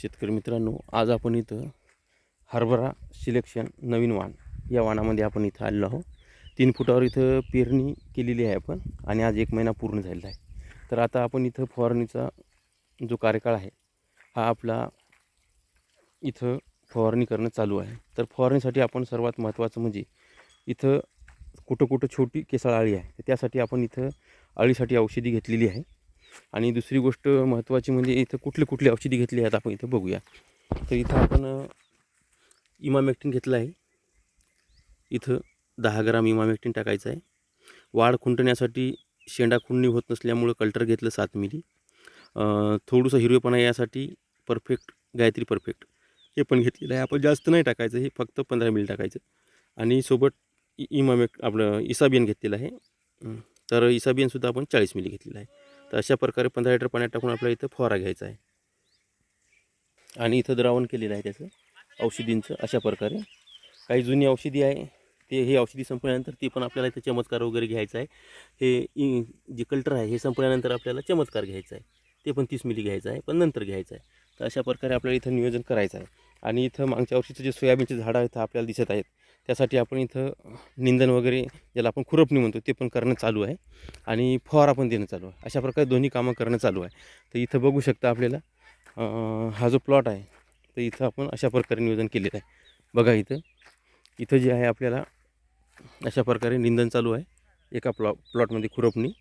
शेतकरी मित्रांनो आज आपण इथं हरभरा सिलेक्शन नवीन वाण या वाणामध्ये आपण इथं आलेलो आहोत. तीन फुटावर इथं पेरणी केलेली आहे आपण आणि आज एक महिना पूर्ण झालेला आहे. तर आता आपण इथं फवारणीचा जो कार्यकाळ आहे हा आपला इथं फवारणी करणं चालू आहे. तर फवारणीसाठी आपण सर्वात महत्त्वाचं म्हणजे इथं कुठं कुठं छोटी केसाळ अळी आहे त्यासाठी आपण इथं अळीसाठी औषधी घेतलेली आहे. आणि दुसरी गोष्ट महत्त्वाची म्हणजे इथं कुठली कुठली औषधी घेतली आहेत आपण इथं बघूया. तर इथं आपण अ, इमामेक्टिन घेतलं आहे. इथं दहा ग्राम इमामेक्टिन टाकायचं आहे. वाढ खुंटण्यासाठी शेंडा खुंडणी होत नसल्यामुळं कल्टर घेतलं सात मिली. थोडंसं हिरवेपणा यासाठी परफेक्ट गायत्री परफेक्ट हे पण घेतलेलं आहे. आपण जास्त नाही टाकायचं हे फक्त पंधरा मिली टाकायचं. आणि सोबत इ इमामेक आपलं इसाबियन घेतलेलं आहे. तर इसाबियनसुद्धा आपण चाळीस मिली घेतलेलं आहे. तर अशा प्रकारे पंधरा लिटर पाण्यात टाकून आपल्याला इथं फवारा घ्यायचा आहे. आणि इथं द्रावण केलेलं आहे त्याचं औषधींचं अशा प्रकारे. काही जुनी औषधी आहे ते हे औषधी संपल्यानंतर ती पण आपल्याला इथं चमत्कार वगैरे घ्यायचा आहे. हे इ जे कल्टर आहे हे संपल्यानंतर आपल्याला चमत्कार घ्यायचा आहे. ते पण तीस मिली घ्यायचं आहे पण नंतर घ्यायचं आहे. तर अशा प्रकारे आपल्याला इथं नियोजन करायचं आहे. आणि इथं मागच्या वर्षीचं जे सोयाबीनचे झाडं इथं आपल्याला दिसत आहेत. त्यासाठी आपण इथं निंदन वगैरे ज्याला आपण खुरपणी म्हणतो ते पण करणं चालू आहे. आणि फवारा पण देणं चालू आहे. अशा प्रकारे दोन्ही कामं करणं चालू आहे. तर इथं बघू शकता आपल्याला हा जो प्लॉट आहे तर इथं आपण अशा प्रकारे नियोजन केलेलं आहे. बघा इथं इथं जे आहे आपल्याला अशा प्रकारे निंदन चालू आहे. एका प्लॉ प्लॉटमध्ये खुरपणी.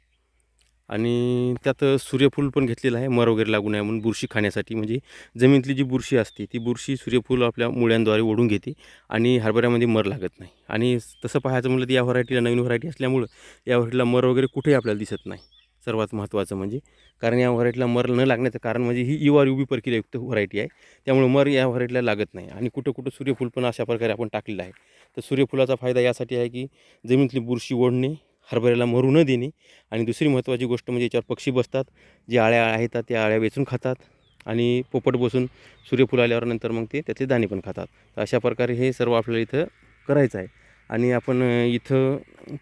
आणि त्यात सूर्यफूल पण घेतलेलं आहे मर वगैरे लागू नये म्हणून बुरशी खाण्यासाठी. म्हणजे जमिनीतली जी बुरशी असते ती बुरशी सूर्यफूल आपल्या मुळ्यांद्वारे ओढून घेते आणि हरभऱ्यामध्ये मर लागत नाही. आणि तसं पाहायचं म्हटलं तर या व्हरायटीला नवीन व्हरायटी असल्यामुळं या व्हरायटीला मर वगैरे कुठेही आपल्याला दिसत नाही. सर्वात महत्त्वाचं म्हणजे कारण या व्हरायटीला मर न लागण्याचं कारण म्हणजे ही युवा युबी प्रक्रियायुक्त व्हरायटी आहे. त्यामुळे मर या व्हरायटीला लागत नाही. आणि कुठं कुठं सूर्यफूल पण अशा प्रकारे आपण टाकलेलं आहे. तर सूर्यफुलाचा फायदा यासाठी आहे की जमिनीतली बुरशी ओढणे हरभऱ्याला मरू न देणे. आणि दुसरी महत्त्वाची गोष्ट म्हणजे याच्यावर पक्षी बसतात. जे आळ्या आहेत त्या आळ्या वेचून खातात. आणि पोपट बसून सूर्यफूल आल्यावर नंतर मग ते त्यातले दाणे पण खातात. तर अशा प्रकारे हे सर्व आपल्याला इथं करायचं आहे. आणि आपण इथं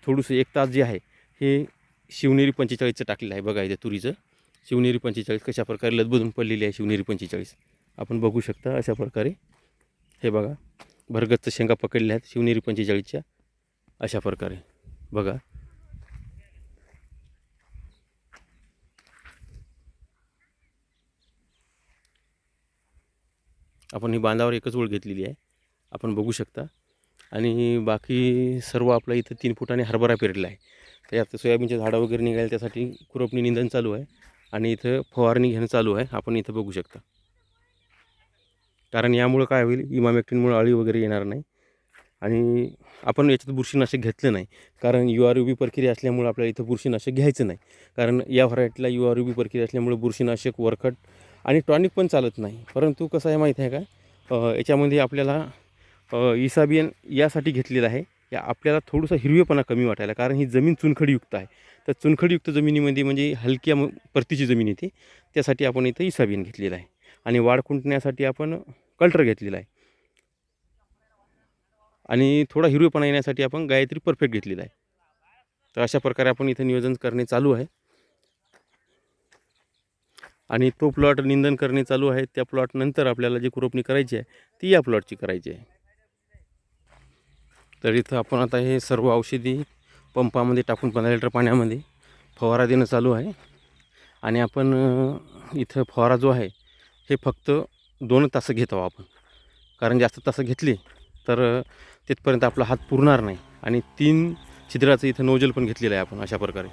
थोडंसं एक तास जे आहे हे शिवनेरी पंचेचाळीसचं टाकलेलं आहे बघा इथे तुरीचं. शिवनेरी पंचेचाळीस कशा प्रकारे लदबदून पडलेली आहे शिवनेरी पंचेचाळीस. आपण बघू शकता अशा प्रकारे. हे बघा भरगतचं शेंगा पकडल्या आहेत शिवनेरी पंचेचाळीसच्या. अशा प्रकारे. बघा. आपण ही बांधावर एकच ओळ घेतलेली आहे. आपण बघू शकता. आणि बाकी सर्व आपल्या इथं तीन फुटाने हरभरा पेरलेला आहे. त्यात सोयाबीनचे झाडं वगैरे निघाले त्यासाठी खुरपणी निंदन चालू आहे. आणि इथं फवारणी घेणं चालू आहे. आपण इथं बघू शकता. कारण यामुळं काय होईल? इमामेक्टिनमुळं अळी वगैरे येणार नाही. आणि आपण याच्यात बुरशीनाशक घेतलं नाही. कारण यू आर यू बी प्रक्रिया असल्यामुळं आपल्याला इथं बुरशीनाशक घ्यायचं नाही. कारण या व्हरायटीला यू आर यू बी प्रक्रिया असल्यामुळे बुरशीनाशक वरखट आणि टॉनिक पण चालत नाही. परंतु कसं आहे माहीत आहे का? याच्यामध्ये आपल्याला इसाबियन यासाठी घेतलेलं आहे. या आपल्याला थोडंसं हिरवेपणा कमी वाटायला कारण ही जमीन चुनखडीयुक्त आहे. तर चुनखडीयुक्त जमिनीमध्ये म्हणजे हलक्या परतीची जमीन येते. त्यासाठी आपण इथं इसाबियन घेतलेलं आहे. आणि वाढ खुंटण्यासाठी आपण कल्टर घेतलेला आहे. आणि थोडा हिरवेपणा येण्यासाठी आपण गायत्री परफेक्ट घेतलेला आहे. तर अशा प्रकारे आपण इथं नियोजन करणे चालू आहे. आणि तो प्लॉट निंदन करणे चालू आहे. त्या प्लॉटनंतर आपल्याला जी खुरपणी करायची आहे ती या प्लॉटची करायची आहे. तर इथं आपण आता हे सर्व औषधी पंपामध्ये टाकून पंधरा लिटर पाण्यामध्ये फवारा देणं चालू आहे. आणि आपण इथं फवारा जो आहे हे फक्त दोन तास घेत आहोत आपण. कारण जास्त तास घेतली तर तिथपर्यंत आपला हात पुरणार नाही. आणि तीन छिद्राचं इथं नोजल पण घेतलेलं आहे आपण अशा प्रकारे.